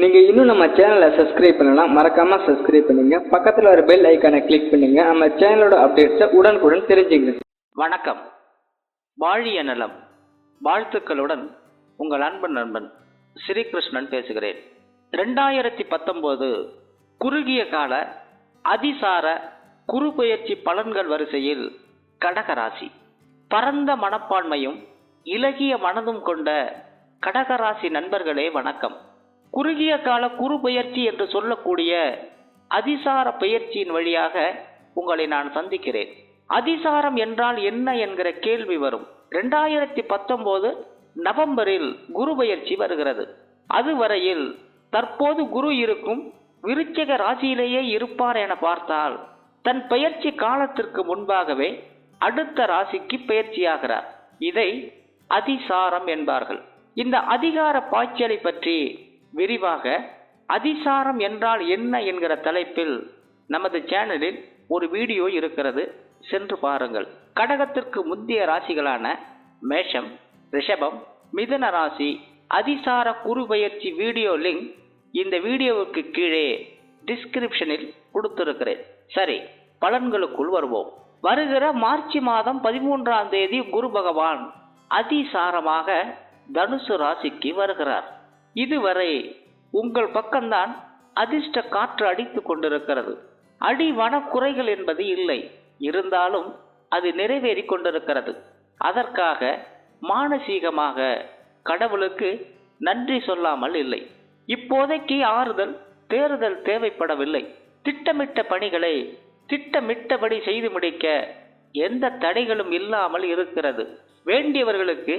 நீங்கள் இன்னும் நம்ம சேனலை சப்ஸ்கிரைப் பண்ணலாம் மறக்காம சப்ஸ்கிரைப் பண்ணுங்க. பக்கத்தில் வர பெல் ஐக்கானை கிளிக் பண்ணுங்க. நம்ம சேனலோட அப்டேட்ஸை உடனுக்குடன் தெரிஞ்சுங்க வணக்கம். வாழிய நலம். வாழ்த்துக்களுடன் உங்கள் அன்பு நண்பன் ஸ்ரீகிருஷ்ணன் பேசுகிறேன். ரெண்டாயிரத்தி பத்தொம்போது குறுகிய கால அதிசார குறு பயிற்சி பலன்கள் வரிசையில் கடகராசி. பரந்த மனப்பான்மையும் இலகிய மனதும் கொண்ட கடகராசி நண்பர்களே வணக்கம். குறுகிய கால குறு பயிற்சி என்று சொல்லக்கூடிய அதிசார பயிற்சியின் வழியாக உங்களை நான் சந்திக்கிறேன். அதிசாரம் என்றால் என்ன என்கிற கேள்வி வரும். ரெண்டாயிரத்தி பத்தொன்பது நவம்பரில் குரு பயிற்சி வருகிறது. அதுவரையில் தற்போது குரு இருக்கும் விருச்சக ராசியிலேயே இருப்பார் என பார்த்தால் தன் பயிற்சி காலத்திற்கு முன்பாகவே அடுத்த ராசிக்கு பயிற்சியாகிறார். இதை அதிசாரம் என்பார்கள். இந்த அதிகார பாய்ச்சலை பற்றி விரிவாக அதிசாரம் என்றால் என்ன என்கிற தலைப்பில் நமது சேனலில் ஒரு வீடியோ இருக்கிறது. சென்று பாருங்கள். கடகத்திற்கு முந்தைய ராசிகளான மேஷம் ரிஷபம் மிதுன ராசி அதிசார குரு பயிற்சி வீடியோ லிங்க் இந்த வீடியோவுக்கு கீழே டிஸ்கிரிப்ஷனில் கொடுத்திருக்கிறேன். சரி பலன்களுக்குள் வருவோம். வருகிற மார்ச் மாதம் பதிமூன்றாம் தேதி குரு பகவான் அதிசாரமாக தனுசு ராசிக்கு வருகிறார். இதுவரை உங்கள் பக்கம்தான் அதிர்ஷ்ட காற்று அடித்து கொண்டிருக்கிறது. அடி வனக்குறைகள் என்பது இல்லை. இருந்தாலும் அது நிறைவேறி கொண்டிருக்கிறது. அதற்காக மானசீகமாக கடவுளுக்கு நன்றி சொல்லாமல் இல்லை. இப்போதைக்கு ஆறுதல் தேறுதல் தேவைப்படவில்லை. திட்டமிட்ட பணிகளை திட்டமிட்டபடி செய்து முடிக்க எந்த தடைகளும் இல்லாமல் இருக்கிறது. வேண்டியவர்களுக்கு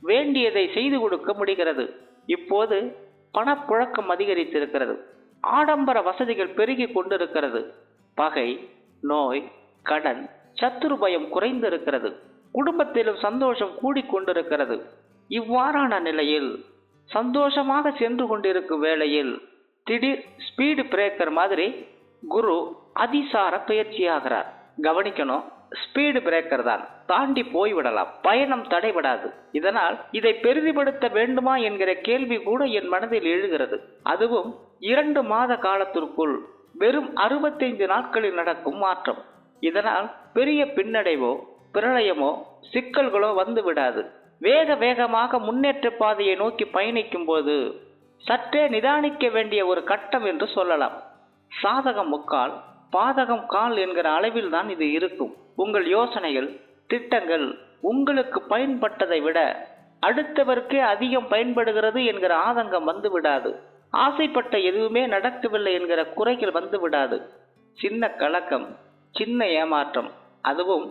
வேண்டியதை செய்து கொடுக்க முடிகிறது. இப்போது பணப்புழக்கம் அதிகரித்திருக்கிறது. ஆடம்பர வசதிகள் பெருகி கொண்டிருக்கிறது. பகை நோய் கடன் சத்துரு பயம் குறைந்திருக்கிறது. குடும்பத்திலும் சந்தோஷம் கூடிக்கொண்டிருக்கிறது இவ்வாறான நிலையில் சந்தோஷமாக சென்று கொண்டிருக்கும் வேளையில் திடீர் ஸ்பீடு பிரேக்கர் மாதிரி குரு அதிசார பயிற்சியாகிறார். கவனிக்கணும் ஸ்பீடு பிரேக்கர் தான். தாண்டி போய்விடலாம். பயணம் தடைபடாது. இதனால் இதை பெரிதிப்படுத்த வேண்டுமா என்கிற கேள்வி கூட என் மனதில் எழுகிறது. அதுவும் இரண்டு மாத காலத்திற்குள் வெறும் அறுபத்தைந்து நாட்களில் நடக்கும் மாற்றம். இதனால் பெரிய பின்னடைவோ பிரளயமோ சிக்கல்களோ வந்து விடாது வேக வேகமாக முன்னேற்ற பாதையை நோக்கி பயணிக்கும் போது சற்றே நிதானிக்க வேண்டிய ஒரு கட்டம் என்று சொல்லலாம். சாதகம் முக்கால் பாதகம் கால் என்கிற அளவில் தான் இது இருக்கும். உங்கள் யோசனைகள் திட்டங்கள் உங்களுக்கு பயன்பட்டதை விட அடுத்தவருக்கே அதிகம் பயன்படுகிறது என்கிற ஆதங்கம் வந்து விடாது ஆசைப்பட்ட எதுவுமே நடக்கவில்லை என்கிற குறைகள் வந்து விடாது சின்ன கலக்கம் சின்ன ஏமாற்றம் அதுவும்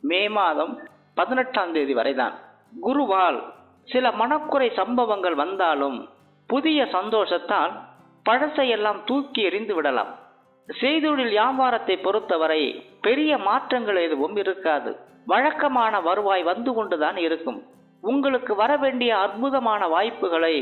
மே மாதம் பதினெட்டாம் தேதி வரைதான். குருவால் சில மனக்குறை சம்பவங்கள் வந்தாலும் புதிய சந்தோஷத்தால் பழசையெல்லாம் தூக்கி எறிந்து விடலாம். செய்தொழில் வியாபாரத்தை பொறுத்தவரை பெரிய மாற்றங்கள் எதுவும் இருக்காது. வழக்கமான வருவாய் வந்து கொண்டுதான் இருக்கும். உங்களுக்கு வர வேண்டிய அற்புதமான வாய்ப்புகளை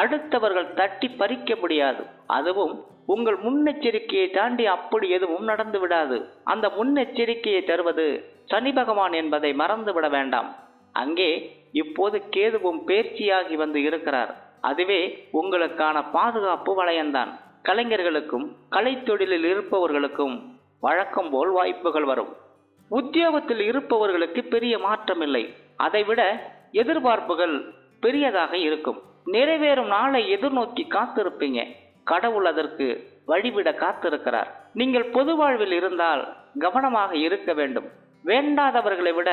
அடுத்தவர்கள் தட்டி பறிக்க முடியாது. அதுவும் உங்கள் முன்னெச்சரிக்கையை தாண்டி அப்படி எதுவும் நடந்து விடாது. அந்த முன்னெச்சரிக்கையை தருவது சனி பகவான் என்பதை மறந்துவிட வேண்டாம். அங்கே இப்போது கேதுவும் பேர்ச்சியாகி வந்து இருக்கிறார். அதுவே உங்களுக்கான பாதுகாப்பு வளையம்தான். கலைஞர்களுக்கும் கலைத்தொழிலில் இருப்பவர்களுக்கும் வழக்கம் போல் வாய்ப்புகள் வரும். உத்தியோகத்தில் இருப்பவர்களுக்கு பெரிய மாற்றம் இல்லை. அதைவிட எதிர்பார்ப்புகள் பெரியதாக இருக்கும். நிறைவேறும் நாளை எதிர்நோக்கி காத்திருப்பீங்க. கடவுள் அதற்கு வழிவிட காத்திருக்கிறார். நீங்கள் பொது வாழ்வில் இருந்தால் கவனமாக இருக்க வேண்டும். வேண்டாதவர்களை விட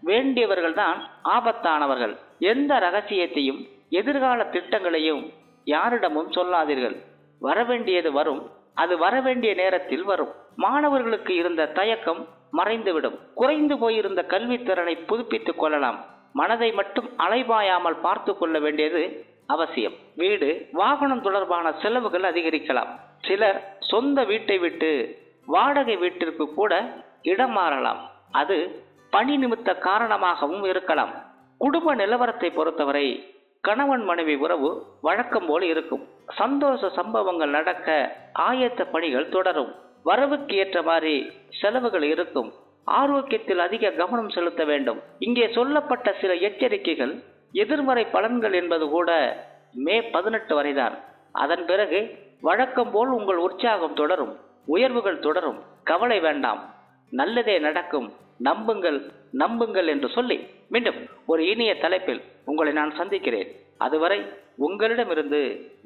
வேண்டியவர்கள் தான் ஆபத்தானவர்கள். எந்த ரகசியத்தையும் எதிர்கால திட்டங்களையும் யாரிடமும் சொல்லாதீர்கள். வரவேண்டியது வரும். அது வரவேண்டிய நேரத்தில் வரும். மாணவர்களுக்கு இருந்த தயக்கம் மறைந்துவிடும். குறைந்து போயிருந்த கல்வித்திறனை புதுப்பித்துக் கொள்ளலாம். மனதை மட்டும் அலைபாயாமல் பார்த்து கொள்ள வேண்டியது அவசியம். வீடு வாகனம் தொடர்பான செலவுகள் அதிகரிக்கலாம். சிலர் சொந்த வீட்டை விட்டு வாடகை வீட்டிற்கு கூட இடம் மாறலாம். அது பணி நிமித்த காரணமாகவும் இருக்கலாம். குடும்ப நிலவரத்தை பொறுத்தவரை கணவன் மனைவி உறவு வழக்கம் போல் இருக்கும். சந்தோஷ சம்பவங்கள் நடக்க ஆயத்த பணிகள் தொடரும். வரவுக்கு ஏற்ற மாதிரி செலவுகள் இருக்கும். ஆரோக்கியத்தில் அதிக கவனம் செலுத்த வேண்டும். இங்கே சொல்லப்பட்ட சில எச்சரிக்கைகள் எதிர்மறை பலன்கள் என்பது கூட மே பதினெட்டு வரைதான். அதன் பிறகு வழக்கம் போல் உங்கள் உற்சாகம் தொடரும் உயர்வுகள் தொடரும். கவலை வேண்டாம். நல்லதே நடக்கும். நம்புங்கள் நம்புங்கள் என்று சொல்லி மீண்டும் ஒரு இனிய தலைப்பில் உங்களை நான் சந்திக்கிறேன். அதுவரை உங்களிடமிருந்து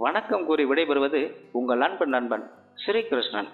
வணக்கம் கூறி விடைபெறுவது உங்கள் அன்பு நண்பன் ஸ்ரீகிருஷ்ணன்.